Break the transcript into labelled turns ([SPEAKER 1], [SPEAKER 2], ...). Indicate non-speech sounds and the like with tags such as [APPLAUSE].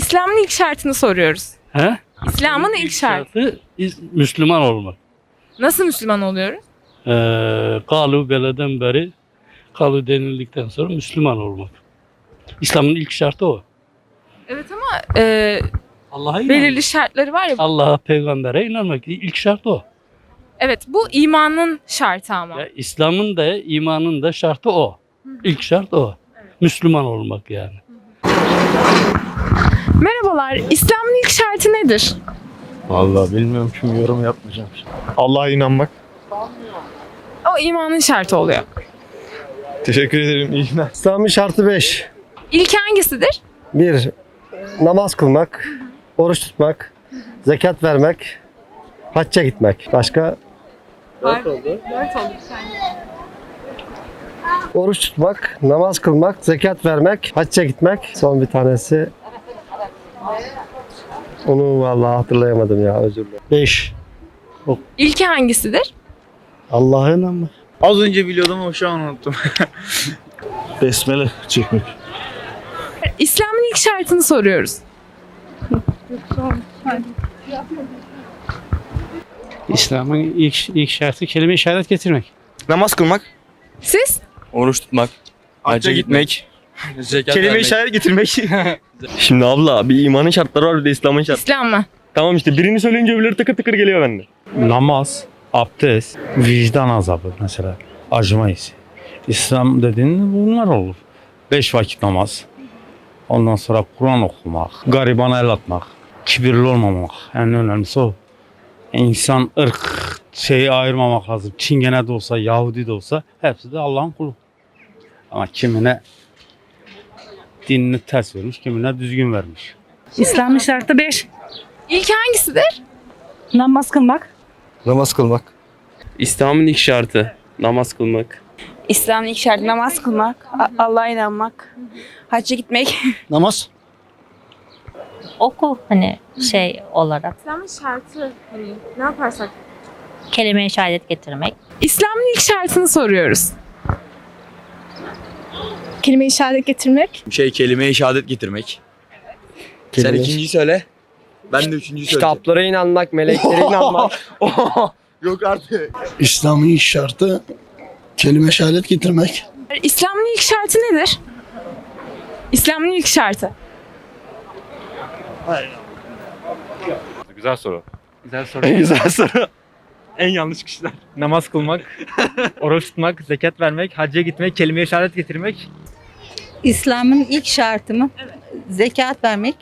[SPEAKER 1] İslam'ın ilk şartını soruyoruz.
[SPEAKER 2] He?
[SPEAKER 1] İslam'ın ilk şartı.
[SPEAKER 2] şartı is- Müslüman olmak.
[SPEAKER 1] Nasıl Müslüman oluyoruz?
[SPEAKER 2] Ee, kalu beleden beri kalu denildikten sonra Müslüman olmak. İslam'ın ilk şartı o.
[SPEAKER 1] Evet ama e,
[SPEAKER 2] Allah'a inanmak.
[SPEAKER 1] belirli şartları var ya.
[SPEAKER 2] Allah'a, peygambere inanmak. İlk şart o.
[SPEAKER 1] Evet bu imanın şartı ama.
[SPEAKER 2] Ya, İslam'ın da imanın da şartı o. İlk şart o. Müslüman olmak yani.
[SPEAKER 1] Merhabalar. İslam'ın ilk şartı nedir?
[SPEAKER 3] Vallahi bilmiyorum şimdi yorum yapmayacağım. Allah'a inanmak.
[SPEAKER 1] O imanın şartı oluyor.
[SPEAKER 3] Teşekkür ederim. İyi günler.
[SPEAKER 4] İslam'ın şartı 5.
[SPEAKER 1] İlk hangisidir?
[SPEAKER 4] 1. Namaz kılmak, oruç tutmak, zekat vermek, hacca gitmek. Başka? Oruç tutmak, namaz kılmak, zekat vermek, hacca gitmek. Son bir tanesi. Onu vallahi hatırlayamadım ya özür dilerim.
[SPEAKER 3] 5.
[SPEAKER 1] İlki hangisidir?
[SPEAKER 3] Allah'a inanmak.
[SPEAKER 5] Az önce biliyordum ama şu an unuttum. [LAUGHS]
[SPEAKER 3] Besmele çekmek.
[SPEAKER 1] İslam'ın ilk şartını soruyoruz.
[SPEAKER 6] İslam'ın ilk, ilk şartı kelime-i şehadet getirmek.
[SPEAKER 5] Namaz kılmak,
[SPEAKER 1] Siz?
[SPEAKER 5] oruç tutmak, hacca gitmek, zekat
[SPEAKER 7] Kelime
[SPEAKER 5] vermek.
[SPEAKER 7] işaret getirmek. [LAUGHS] Şimdi abla bir imanın şartları var bir de İslam'ın şartları.
[SPEAKER 1] İslam mı?
[SPEAKER 7] Tamam işte birini söyleyince öbürleri tıkır tıkır geliyor bende.
[SPEAKER 8] namaz, abdest, vicdan azabı mesela, acıma hissi. İslam dediğin bunlar olur. Beş vakit namaz. Ondan sonra Kur'an okumak, garibana el atmak, kibirli olmamak. En önemlisi o. İnsan ırk şeyi ayırmamak lazım. Çingene de olsa, Yahudi de olsa hepsi de Allah'ın kulu. Ama kimine dinini ters vermiş, kimine düzgün vermiş.
[SPEAKER 9] İslam'ın şartı 5.
[SPEAKER 1] İlk hangisidir?
[SPEAKER 9] Namaz kılmak.
[SPEAKER 3] Namaz kılmak.
[SPEAKER 10] İslam'ın ilk şartı namaz kılmak.
[SPEAKER 9] İslam'ın ilk şartı namaz kılmak. Allah'a inanmak. Hacca gitmek. [LAUGHS]
[SPEAKER 3] Namaz.
[SPEAKER 11] oku hani şey olarak
[SPEAKER 1] İslam'ın şartı hani ne yaparsak.
[SPEAKER 11] kelime-i şehadet getirmek.
[SPEAKER 1] İslam'ın ilk şartını soruyoruz.
[SPEAKER 9] Kelime-i şehadet getirmek.
[SPEAKER 5] Şey kelime-i şehadet getirmek. Sen
[SPEAKER 4] Kelime-
[SPEAKER 5] ikinciyi söyle. Ben de üçüncüyü söyleyeceğim.
[SPEAKER 4] Kitaplara inanmak, meleklere [LAUGHS] inanmak. [LAUGHS]
[SPEAKER 5] Yok artık.
[SPEAKER 3] İslam'ın ilk şartı kelime şehadet getirmek.
[SPEAKER 1] İslam'ın ilk şartı nedir? İslam'ın ilk şartı.
[SPEAKER 6] Güzel soru. Güzel soru.
[SPEAKER 7] En [LAUGHS] güzel soru.
[SPEAKER 10] En yanlış kişiler. Namaz kılmak, oruç tutmak, zekat vermek, hacca gitmek, kelime-i şehadet getirmek.
[SPEAKER 9] İslam'ın ilk şartı mı? Zekat vermek.